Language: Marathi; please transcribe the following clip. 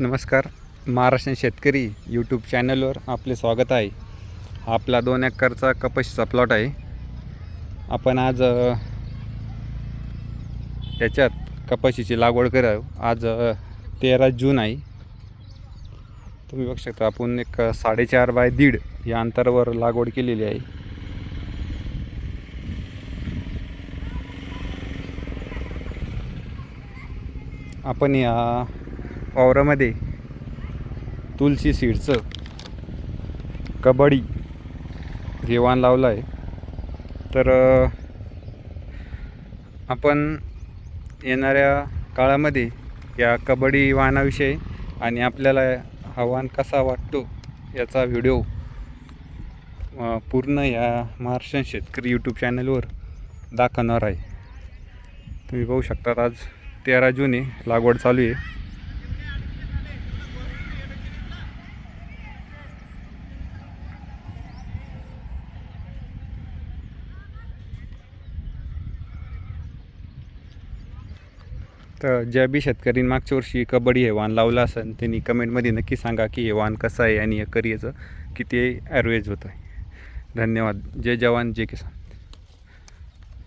नमस्कार. महाराष्ट्र शेतकरी यूट्यूब चॅनलवर आपले स्वागत आहे. आपला दोन एकरचा कपाशीचा प्लॉट आहे. आपण आज त्याच्यात याच्यात कपाशीची लागवड कराव आज तेरा जून आहे. तुम्ही बघू शकता आपण एक साडेचार बाय दीड या अंतरावर लागवड केलेली आहे. आपण या वावरामध्ये तुलसी सीडचं. कबड्डी. हे वाण लावलं आहे तर आपण येणाऱ्या काळामध्ये या कबड्डी वाणाविषयी आणि आपल्याला आव्हान कसा वाटतो याचा व्हिडिओ पूर्ण या महाराष्ट्र शेतकरी यूट्यूब चॅनलवर दाखवणार आहे. तुम्ही पाहू शकतात आज तेरा जून आहे लागवड चालू आहे. तर ज्या बी शेतकरी मागच्या वर्षी कबड्डी हे वाण लावलं असेल त्यांनी कमेंटमध्ये नक्की सांगा की हे वाण कसं आहे आणि या याचं किती ॲव्हरेज होतं. आहे धन्यवाद. जय जवान जय किसान.